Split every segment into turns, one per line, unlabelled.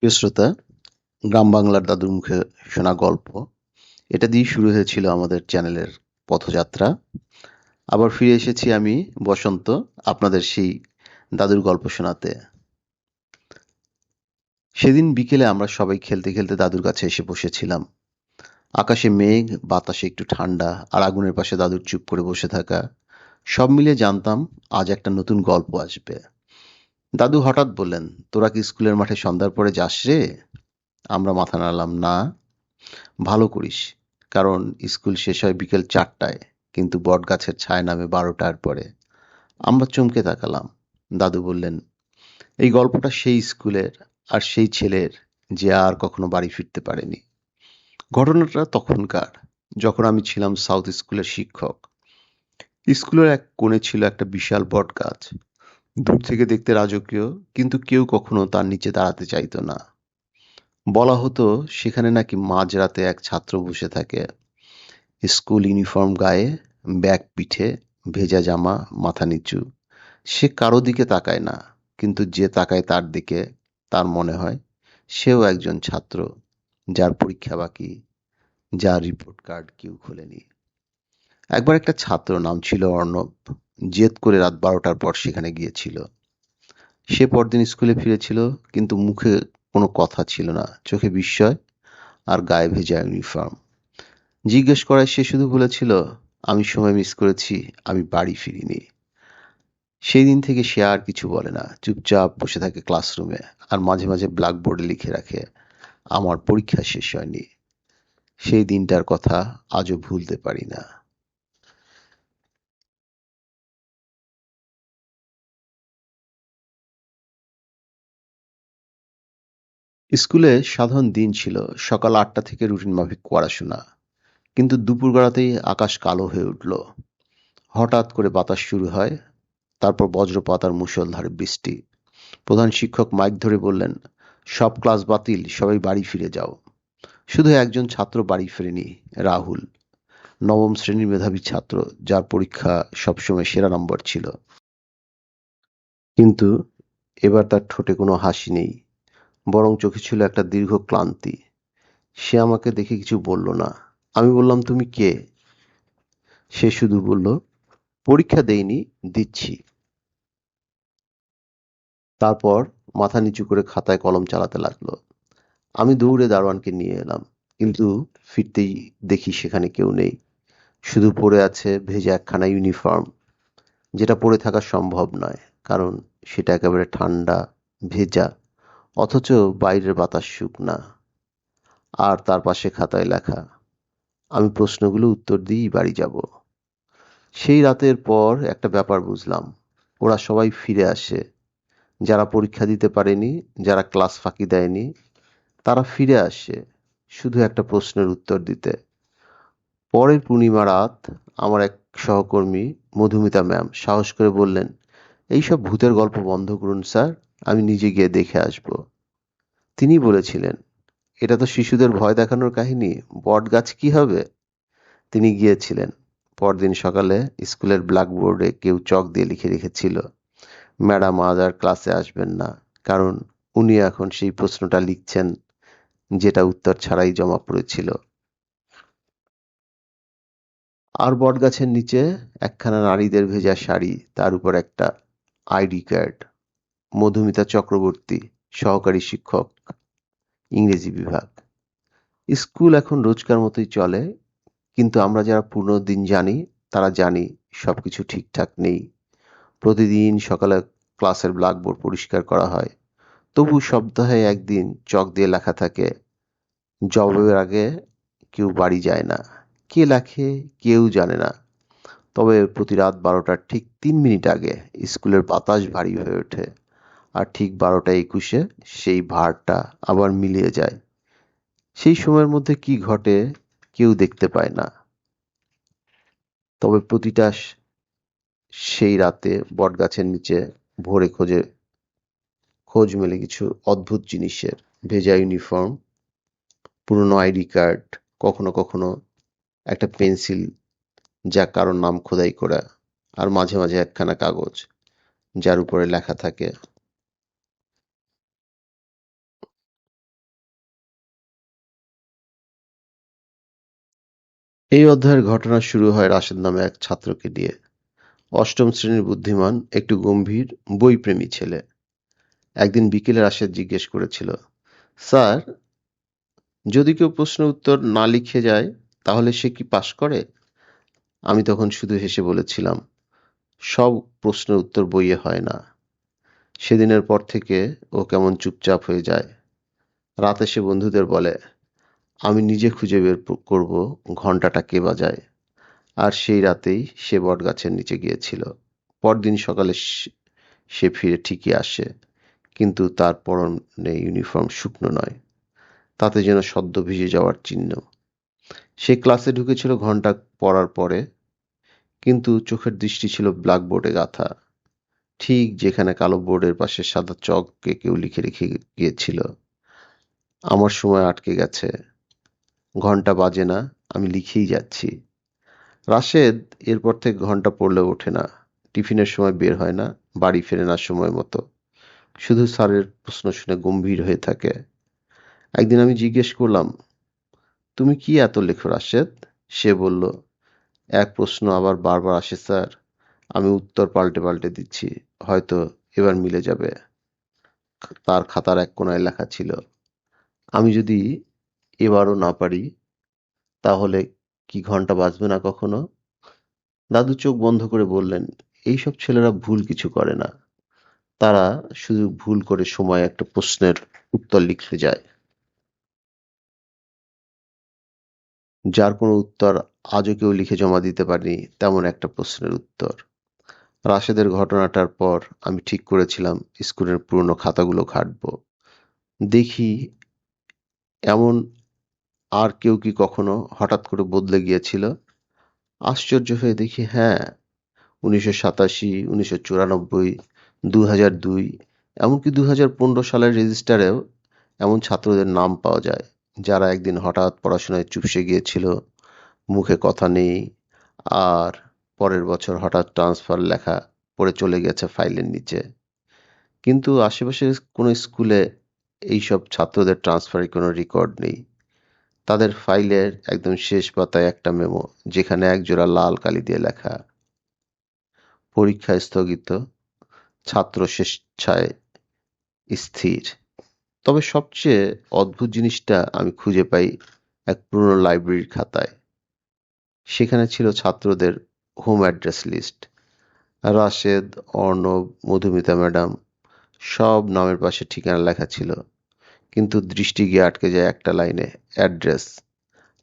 প্রিয় শ্রোতা, গ্রাম বাংলার দাদুর মুখে শোনা গল্প। এটা দিয়েই শুরু হয়েছিল আমাদের চ্যানেলের পথযাত্রা। আবার ফিরে এসেছি আমি, বসন্ত, আপনাদের সেই দাদুর গল্প শোনাতে। সেদিন বিকেলে আমরা সবাই খেলতে খেলতে দাদুর কাছে এসে বসেছিলাম। আকাশে মেঘ, বাতাসে একটু ঠান্ডা আর আগুনের পাশে দাদুর চুপ করে বসে থাকা। সব মিলিয়ে জানতাম, আজ একটা নতুন গল্প আসবে। দাদু হঠাৎ বললেন, তোরা কি স্কুলের মাঠে সন্ধ্যার পরে যাস রে? আমরা মাথা নাড়লাম, না, ভালো করিস, কারণ স্কুল শেষ হয় বিকেল চারটায়, কিন্তু বট গাছের ছায় নামে বারোটার পরে। আমরা চমকে তাকালাম। দাদু বললেন, এই গল্পটা সেই স্কুলের আর সেই ছেলের যে আর কখনো বাড়ি ফিরতে পারেনি। ঘটনাটা তখনকার, যখন আমি ছিলাম সাউথ স্কুলের শিক্ষক। স্কুলের এক কোণে ছিল একটা বিশাল বট গাছ দূর থেকে দেখতে রাজকীয়, কিন্তু কেউ কখনো তার নিচে দাঁড়াতে চাইতো না। বলা হতো সেখানে নাকি মাঝরাতে এক ছাত্র বসে থাকে। স্কুল ইউনিফর্ম গায়ে, ব্যাগ পিঠে, ভেজা জামা, মাথা নিচু। সে কারও দিকে তাকায় না, কিন্তু যে তাকায় তার দিকে, তার মনে হয় সেও একজন ছাত্র, যার পরীক্ষা বাকি, যার রিপোর্ট কার্ড কেউ খোলেনি। একবার একটা ছাত্র, নাম ছিল অর্ণব জেদ করে রাত বারোটার পর সেখানে গিয়েছিল। সে পরদিন স্কুলে ফিরেছিল, কিন্তু মুখে কোনো কথা ছিল না, চোখে বিস্ময় আর গায়ে ভেজা ইউনিফর্ম জিজ্ঞেস করায় সে শুধু বলেছিল, আমি সময় মিস করেছি, আমি বাড়ি ফিরিনি। সেই দিন থেকে সে আর কিছু বলে না, চুপচাপ বসে থাকে ক্লাসরুমে আর মাঝে মাঝে ব্ল্যাকবোর্ডে লিখে রাখে, আমার পরীক্ষা শেষ হয়নি। সেই দিনটার কথা আজও ভুলতে পারি না। স্কুলে সাধারণ দিন ছিল, সকাল আটটা থেকে রুটিন মাফিক পড়াশোনা। কিন্তু দুপুর গড়াতেই আকাশ কালো হয়ে উঠল। হঠাৎ করে বাতাস শুরু হয়, তারপর বজ্রপাত আর মুষলধারে বৃষ্টি। প্রধান শিক্ষক মাইক ধরে বললেন, সব ক্লাস বাতিল, সবাই বাড়ি ফিরে যাও। শুধু একজন ছাত্র বাড়ি ফেরেনি, রাহুল। নবম শ্রেণির মেধাবী ছাত্র, যার পরীক্ষা সবসময় সেরা নম্বর ছিল। কিন্তু এবার তার ঠোঁটে কোনো হাসি নেই। বরং চোখে ছিল একটা দীর্ঘ ক্লান্তি। সে আমাকে দেখে কিছু বলল না। আমি বললাম, তুমি কে? সে শুধু বলল, পরীক্ষা দেইনি, দিচ্ছি। তারপর মাথা নিচু করে খাতায় কলম চালাতে লাগল। আমি দৌড়ে দারোয়ানকে নিয়ে এলাম, কিন্তু ফিরতেই দেখি সেখানে কেউ নেই। শুধু পড়ে আছে ভেজা একখানা ইউনিফর্ম, যেটা পরে থাকা সম্ভব নয়, কারণ সেটা একেবারে ঠান্ডা, ভেজা। অথচ বাইরের বাতাস শুকনা আর তার পাশে খাতায় লেখা, আমি প্রশ্নগুলো উত্তর দিয়েই বাড়ি যাব। সেই রাতের পর একটা ব্যাপার বুঝলাম। ওরা সবাই ফিরে আসে। যারা পরীক্ষা দিতে পারেনি, যারা ক্লাস ফাঁকি দেয়নি, তারা ফিরে আসে শুধু একটা প্রশ্নের উত্তর দিতে। পরের পূর্ণিমা রাত আমার এক সহকর্মী, মধুমিতা ম্যাম, সাহস করে বললেন, এইসব ভূতের গল্প বন্ধ করুন, স্যার। আমি নিজে গিয়ে দেখে আসব। তিনি বলেছিলেন, এটা তো শিশুদের ভয় দেখানোর কাহিনী বট গাছ কি হবে? তিনি গিয়েছিলেন। পরদিন সকালে স্কুলের ব্ল্যাকবোর্ডে কেউ চক দিয়ে লিখে রেখেছিল, ম্যাডাম আজ আর ক্লাসে আসবেন না। কারণ উনি এখন সেই প্রশ্নটা লিখছেন, যেটা উত্তর ছাড়াই জমা পড়েছিল। আর বটগাছের নিচে একখানা নারীদের ভেজা শাড়ি, তার উপর একটা আইডি কার্ড। মধুমিতা চক্রবর্তী, সহকারী শিক্ষক, ইংরেজি বিভাগ। স্কুল এখন রোজকার মতোই চলে, কিন্তু আমরা যারা পুরনো দিন জানি, তারা জানি সবকিছু ঠিকঠাক নেই। প্রতিদিন সকালে ক্লাসের ব্ল্যাকবোর্ড পরিষ্কার করা হয়। তবু সপ্তাহে একদিন চক দিয়ে লেখা থাকে, জবের আগে কেউ বাড়ি যায় না। কে লেখে, কেউ জানে না। তবে প্রতি রাত বারোটার ঠিক তিন মিনিট আগে স্কুলের বাতাস ভারী হয়ে ওঠে। আর ঠিক বারোটা একুশে সেই ভারটা আবার মিলিয়ে যায়। সেই সময়ের মধ্যে কি ঘটে কেউ দেখতে পায় না। তবে প্রতিটা সেই রাতে বটগাছের নিচে ভোরে খোঁজে, খোঁজ মেলে কিছু অদ্ভুত জিনিসের। ভেজা ইউনিফর্ম পুরনো আইডি কার্ড, কখনো কখনো একটা পেন্সিল যা কারোর নাম খোদাই করা, আর মাঝে মাঝে একখানা কাগজ যার উপরে লেখা থাকে এই অধ্যায়ের ঘটনা শুরু হয় রাশেদ নামে এক ছাত্রকে দিয়ে অষ্টম শ্রেণির বুদ্ধিমান, একটু গম্ভীর, বইপ্রেমী ছেলে। একদিন বিকেলে রাশেদ জিজ্ঞেস করেছিল, স্যার, যদি কেউ প্রশ্ন উত্তর না লিখে যায়, তাহলে সে কি পাশ করে? আমি তখন শুধু হেসে বলেছিলাম, সব প্রশ্নের উত্তর বইয়ে হয় না। সেদিনের পর থেকে ও কেমন চুপচাপ হয়ে যায়। রাতে সে বন্ধুদের বলে আমি নিজে খুঁজে বের করব ঘন্টাটা কে বাজায়। আর সেই রাতেই সে বটগাছের নিচে গিয়েছিল। পরদিন সকালে সে ফিরে ঠিকই আসে। কিন্তু তার পরনে ইউনিফর্ম শুকনো নয়। তাতে যেন সদ্য ভিজে যাওয়ার চিহ্ন। সে ক্লাসে ঢুকেছিল ঘণ্টা পড়ার পরে। কিন্তু চোখের দৃষ্টি ছিল ব্ল্যাকবোর্ডে গাথা। ঠিক যেখানে কালো বোর্ডের পাশে সাদা চককে কেউ লিখে রেখে গিয়েছিল। আমার সময় আটকে গেছে। ঘণ্টা বাজে না, আমি লিখেই যাচ্ছি। রাশেদ এরপর থেকে ঘণ্টা পড়লে ওঠে না। টিফিনের সময় বের হয় না, বাড়ি ফেরে না সময় মতো। শুধু স্যারের প্রশ্ন শুনে গম্ভীর হয়ে থাকে। একদিন আমি জিজ্ঞেস করলাম, তুমি কি এত লেখো রাশেদ? সে বলল, এক প্রশ্ন আবার বারবার আসে স্যার, আমি উত্তর পাল্টে পাল্টে দিচ্ছি, হয়তো এবার মিলে যাবে। তার খাতার এক কোনায় লেখা ছিল, আমি যদি এবারও না পারি, তাহলে কি ঘণ্টা বাজবে না কখনো? দাদু চোখ বন্ধ করে বললেন, এইসব ছেলেরা ভুল কিছু করে না। তারা শুধু ভুল করে সময় একটা প্রশ্নের উত্তর লিখতে যায়। যার কোনো উত্তর আজও কেউ লিখে জমা দিতে পারেনি, তেমন একটা প্রশ্নের উত্তর। রাশেদের ঘটনাটার পর আমি ঠিক করেছিলাম, স্কুলের পুরনো খাতাগুলো ঘাটব। দেখি এমন আর কেউ কি কখনো হঠাৎ করে বদলে গিয়েছিল? আশ্চর্য হয়ে দেখি হ্যাঁ উনিশশো সাতাশি, উনিশশো চুরানব্বই দু হাজার দুই, এমনকি দু হাজার পনেরো সালের রেজিস্টারেও এমন ছাত্রদের নাম পাওয়া যায়, যারা একদিন হঠাৎ পড়াশোনায় চুপসে গিয়েছিল, মুখে কথা নেই, আর পরের বছর হঠাৎ ট্রান্সফার লেখা পড়ে চলে গেছে ফাইলের নিচে। কিন্তু আশেপাশের কোনো স্কুলে এইসব ছাত্রদের ট্রান্সফারের কোনো রেকর্ড নেই। তাদের ফাইলের একদম শেষ পাতায় একটা মেমো, যেখানে একজোড়া লাল কালি দিয়ে লেখা, পরীক্ষা স্থগিত, ছাত্র স্বেচ্ছায় স্থির। তবে সবচেয়ে অদ্ভুত জিনিসটা আমি খুঁজে পাই এক পুরনো লাইব্রেরির খাতায়। সেখানে ছিল ছাত্রদের home address list. Rashed, Arnab, Madhumita madam, সব নামের পাশে ঠিকানা লেখা ছিল। কিন্তু দৃষ্টি গিয়ে আটকে যায় একটা লাইনে, address,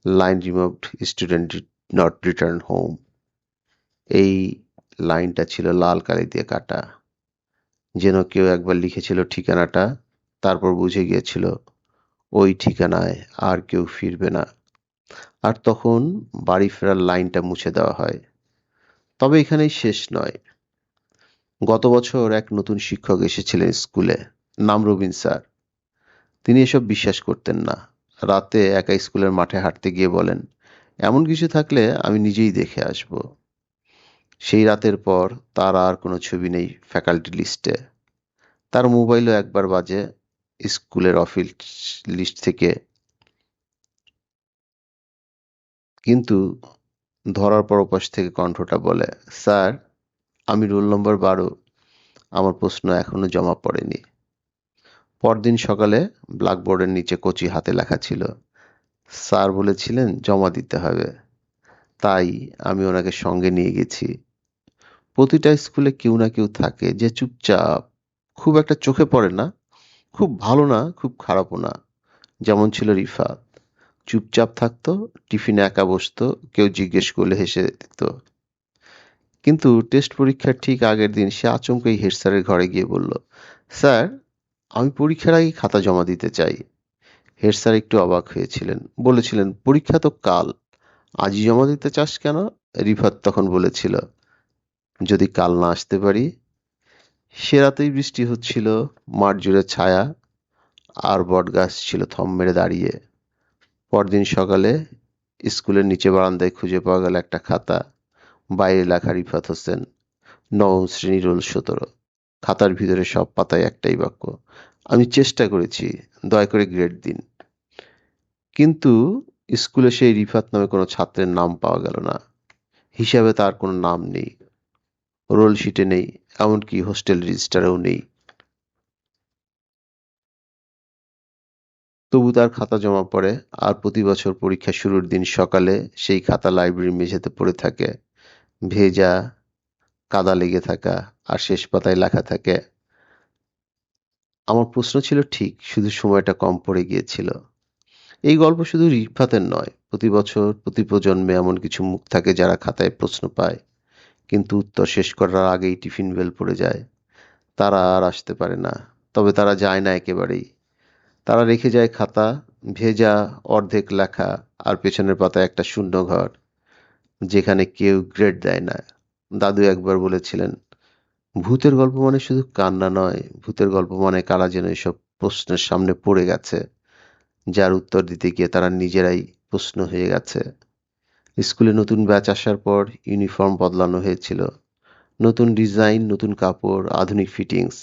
line removed student not return home. এই লাইনটা ছিল লাল কালি দিয়ে কাটা। যেন কেউ একবার লিখেছিল ঠিকানাটা, তারপর বুঝে গিয়েছিল ওই ঠিকানায় আর কেউ ফিরবে না। আর তখন বাড়ি ফেরার লাইনটা মুছে দেওয়া হয়। তবে এখানেই শেষ নয়। গত বছর এক নতুন শিক্ষক এসেছিলেন স্কুলে, নাম রবিন স্যার। তিনি এসব বিশ্বাস করতেন না। রাতে একা স্কুলের মাঠে হাঁটতে গিয়ে বলেন, এমন কিছু থাকলে আমি নিজেই দেখে আসব। সেই রাতের পর তার আর কোনো ছবি নেই ফ্যাকাল্টি লিস্টে। তার মোবাইলও একবার বাজে স্কুলের অফিস লিস্ট থেকে। কিন্তু ধরার পর ওপাশ থেকে কণ্ঠটা বলে, স্যার, আমি রোল নম্বর বারো। আমার প্রশ্ন এখনও জমা পড়েনি। পরদিন সকালে ব্ল্যাকবোর্ডের নিচে কচি হাতে লেখা ছিল, স্যার বলেছিলেন জমা দিতে হবে। তাই আমি ওনাকে সঙ্গে নিয়ে গেছি। প্রতিটা স্কুলে কেউ না কেউ থাকে যে চুপচাপ, খুব একটা চোখে পড়ে না, খুব ভালো না, খুব খারাপও না। যেমন ছিল রিফাত। চুপচাপ থাকতো, টিফিনে একা বসতো, কেউ জিজ্ঞেস করলে হেসে দিত। কিন্তু টেস্ট পরীক্ষার ঠিক আগের দিন সে আচমকাই হেড স্যারের ঘরে গিয়ে বলল, স্যার আমি পরীক্ষার আগে খাতা জমা দিতে চাই। হেড স্যার একটু অবাক হয়েছিলেন। বলেছিলেন, পরীক্ষা তো কাল। আজই জমা দিতে চাস কেন? রিফাত তখন বলেছিল, যদি কাল না আসতে পারি? সে রাতেই বৃষ্টি হচ্ছিল, মাঠ জুড়ে ছায়া, আর বটগাছ ছিল থম মেরে দাঁড়িয়ে। পরদিন সকালে স্কুলের নিচে বারান্দায় খুঁজে পাওয়া গেল একটা খাতা। বাইরে লেখা রিফাত হোসেন, নবম শ্রেণি রোল সতেরো। খাতার ভিতরে সব পাতায় একটাই বাক্য। আমি চেষ্টা করেছি, দয়া করে গ্রেড দিন। কিন্তু স্কুলে সেই রিফাত নামে কোনো ছাত্রের নাম পাওয়া গেল না। হিসাবে তার কোনো নাম নেই। রোল শিটে নেই, এমনকি হোস্টেল রেজিস্টারেও নেই। তবু তার খাতা জমা পড়ে, আর প্রতি বছর পরীক্ষা শুরুর দিন সকালে সেই খাতা লাইব্রেরির মেঝেতে পড়ে থাকে। ভেজা কাদা লেগে থাকা আর শেষ পাতায় লেখা থাকে, আমার প্রশ্ন ছিল ঠিক, শুধু সময়টা কম পড়ে গিয়েছিল। এই গল্প শুধু রিফাতের নয়, প্রতি বছর, প্রতি প্রজন্মে এমন কিছু মুখ থাকে যারা খাতায় প্রশ্ন পায়, কিন্তু উত্তর শেষ করার আগেই টিফিন বেল পড়ে যায়। তারা আর আসতে পারে না, তবে তারা যায় না একেবারেই। তারা রেখে যায় খাতা, ভেজা অর্ধেক লেখা আর পেছনের পাতায় একটা শূন্য ঘর, যেখানে কেউ গ্রেড দেয় না। দাদু একবার বলেছিলেন, ভূতের গল্প মানে শুধু কান্না নয়, ভূতের গল্প মানে কারা যেন এসব প্রশ্নের সামনে পড়ে গেছে, যার উত্তর দিতে গিয়ে তারা নিজেরাই প্রশ্ন হয়ে গেছে। স্কুলে নতুন ব্যাচ আসার পর ইউনিফর্ম বদলানো হয়েছিল, নতুন ডিজাইন, নতুন কাপড়, আধুনিক ফিটিংস।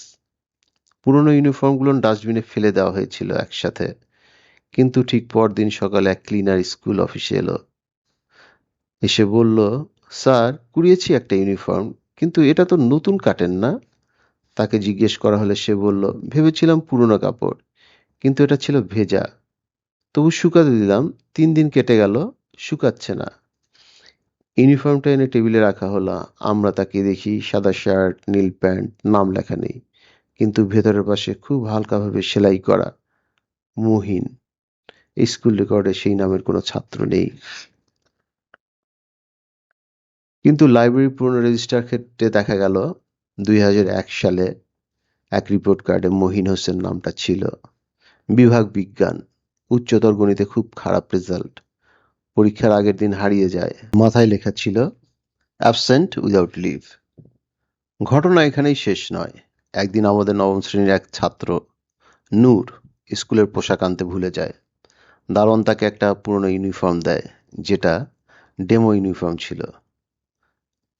পুরনো ইউনিফর্মগুলো ডাস্টবিনে ফেলে দেওয়া হয়েছিল একসাথে, কিন্তু ঠিক পরদিন সকালে এক ক্লিনার স্কুল অফিসে এলো। এসে বলল স্যার, কুড়িয়েছি একটা ইউনিফর্ম, কিন্তু এটা তো নতুন কাটেন না। তাকে জিজ্ঞেস করা হলে সে বলল, ভেবেছিলাম পুরনো কাপড়, কিন্তু এটা ছিল ভেজা। তবু শুকাতে দিলাম, তিন দিন কেটে গেল, শুকাচ্ছে না। ইউনিফর্মটা এনে টেবিলে রাখা হলো। আমরা তাকে দেখি সাদা শার্ট, নীল প্যান্ট, নাম লেখা নেই, কিন্তু ভেতরের পাশে খুব হালকাভাবে সেলাই করা, মুহিন। স্কুল রেকর্ডে সেই নামের কোনো ছাত্র নেই। কিন্তু লাইব্রেরি পুরনো রেজিস্টার ক্ষেত্রে দেখা গেল দুই হাজার এক সালে এক রিপোর্ট কার্ডে মহিন হোসেন নামটা ছিল। বিভাগ বিজ্ঞান, উচ্চতর গণিতে খুব খারাপ রেজাল্ট পরীক্ষার আগের দিন হারিয়ে যায়। মাথায় লেখা ছিল অ্যাবসেন্ট উইদাউট লিভ ঘটনা এখানেই শেষ নয়। একদিন আমাদের নবম শ্রেণির এক ছাত্র, নূর, স্কুলের পোশাক আনতে ভুলে যায়। দারোয়ান তাকে একটা পুরনো ইউনিফর্ম দেয়, যেটা ডেমো ইউনিফর্ম ছিল।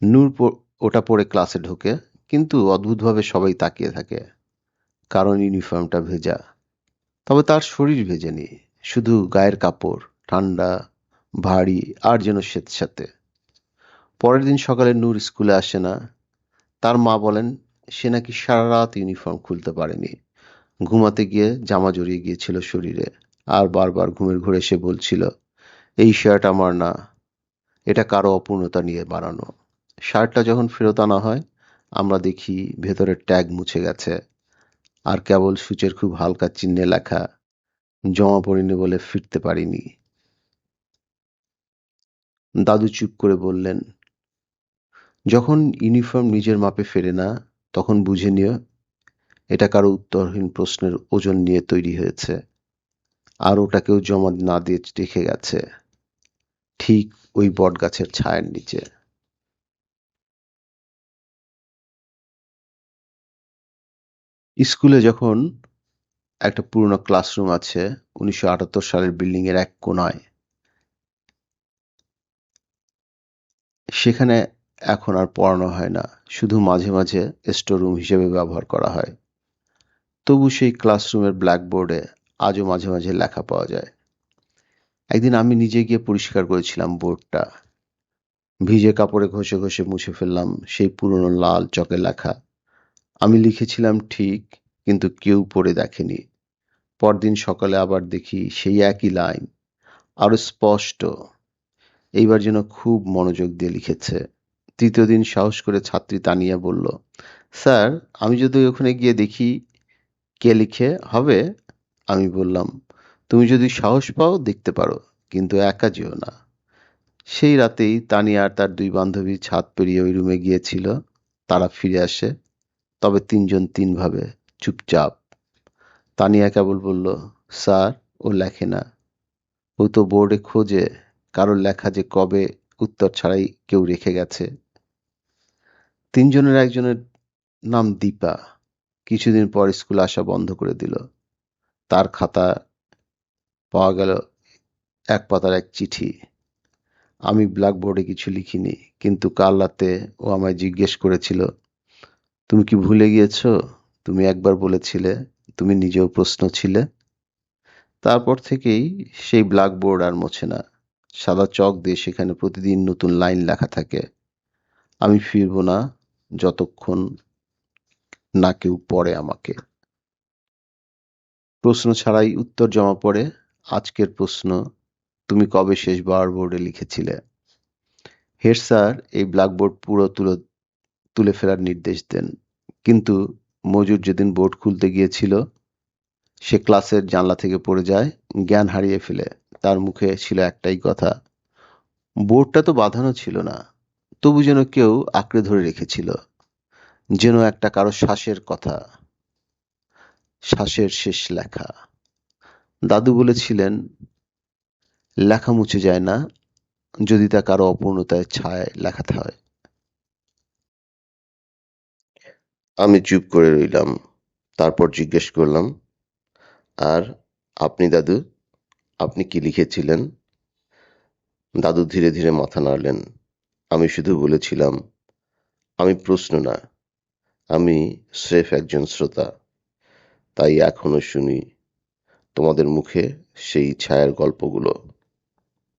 নূর ওটা পরে ক্লাসে ঢোকে, কিন্তু অদ্ভুতভাবে সবাই তাকিয়ে থাকে। কারণ ইউনিফর্মটা ভেজা। তবে তার শরীর ভেজে ভেজেনি শুধু গায়ের কাপড়, ঠান্ডা, ভারী, আর যেন স্বেচ্ছাতে। পরের দিন সকালে নূর স্কুলে আসে না। তার মা বলেন, সে নাকি সারা রাত ইউনিফর্ম খুলতে পারেনি। ঘুমাতে গিয়ে জামা জড়িয়ে গিয়েছিল শরীরে। আর বারবার ঘুমের ঘোরে সে বলছিল, এই শার্ট আমার না। এটা কারও অপূর্ণতা নিয়ে বানানো। শার্টটা যখন ফেরত আনা হয়, আমরা দেখি ভেতরের ট্যাগ মুছে গেছে। আর কেবল সূচের খুব হালকা চিহ্নে লেখা, জমা পড়িনি বলে ফিরতে পারিনি। দাদু চুপ করে বললেন, যখন ইউনিফর্ম নিজের মাপে ফেরে না, তখন বুঝে নিও, এটা কারও উত্তরহীন প্রশ্নের ওজন নিয়ে তৈরি হয়েছে। আর ওটা কেউ জমা না দিয়ে রেখে গেছে। ঠিক ওই বটগাছের ছায়ার নিচে। স্কুলে যখন একটা পুরনো ক্লাসরুম আছে, উনিশশো আটাত্তর সালের বিল্ডিং এর এক কোনায় সেখানে এখন আর পড়ানো হয় না, শুধু মাঝে মাঝে স্টোর রুম হিসেবে ব্যবহার করা হয়। তবু সেই ক্লাসরুমের ব্ল্যাকবোর্ডে আজও মাঝে মাঝে লেখা পাওয়া যায়। একদিন আমি নিজে গিয়ে পরিষ্কার করেছিলাম বোর্ডটা। ভিজে কাপড়ে ঘষে ঘষে মুছে ফেললাম সেই পুরনো লাল চকে লেখা। আমি লিখেছিলাম ঠিক, কিন্তু কেউ পড়ে দেখেনি। পরদিন সকালে আবার দেখি সেই একই লাইন, আরও স্পষ্ট। এইবার যেন খুব মনোযোগ দিয়ে লিখেছে। তৃতীয় দিন সাহস করে ছাত্রী তানিয়া বলল, স্যার, আমি যদি ওখানে গিয়ে দেখি কে লিখে হবে? আমি বললাম, তুমি যদি সাহস পাও, দেখতে পারো, কিন্তু একা যেও না। সেই রাতেই তানিয়া আর তার দুই বান্ধবী ছাদ পেরিয়ে ওই রুমে গিয়েছিল। তারা ফিরে আসে। তবে তিনজন তিনভাবে চুপচাপ। তানিয়া কেবল বলল, স্যার, ও লেখে না। ও তো বোর্ডে খোঁজে। কারোর লেখা যে কবে উত্তর ছাড়াই কেউ রেখে গেছে। তিনজনের একজনের নাম দীপা। কিছুদিন পর স্কুল আসা বন্ধ করে দিল। তার খাতা পাওয়া গেল এক পাতার এক চিঠি। আমি ব্ল্যাকবোর্ডে কিছু লিখিনি, কিন্তু কাল রাতে ও আমায় জিজ্ঞেস করেছিল তুমি কি ভুলে গিয়েছ? তুমি একবার বলেছিলে, তুমি নিজেও প্রশ্ন ছিলে। তারপর থেকেই সেই ব্ল্যাকবোর্ড আর মোছে না। সাদা চক দিয়ে সেখানে প্রতিদিন নতুন লাইন লেখা থাকে। আমি ফিরব না যতক্ষণ না কেউ পড়ে আমাকে। প্রশ্ন ছাড়াই উত্তর জমা পড়ে, আজকের প্রশ্ন তুমি কবে শেষবার বোর্ডে লিখেছিলে? হেড স্যার, এই ব্ল্যাকবোর্ড পুরো তুলে তুলে ফেলার নির্দেশ দেন। কিন্তু মজুর যেদিন বোর্ড খুলতে গিয়েছিল, সে ক্লাসের জানলা থেকে পড়ে যায়, জ্ঞান হারিয়ে ফেলে। তার মুখে ছিল একটাই কথা, বোর্ডটা তো বাঁধানো ছিল না, তবু যেন কেউ আঁকড়ে ধরে রেখেছিল, যেন একটা কারও শ্বাসের কথা, শ্বাসের শেষ লেখা। দাদু বলেছিলেন, লেখা মুছে যায় না, যদি তা কারও অপূর্ণতায় ছায়, লেখাতে হয়।
আমি চুপ করে রইলাম। তারপর জিজ্ঞেস করলাম, আর আপনি দাদু, আপনি কি লিখেছিলেন? দাদু ধীরে ধীরে মাথা নাড়লেন। আমি শুধু বলেছিলাম, আমি প্রশ্ন না, আমি স্রেফ একজন শ্রোতা। তাই এখনও শুনি তোমাদের মুখে সেই ছায়ার গল্পগুলো।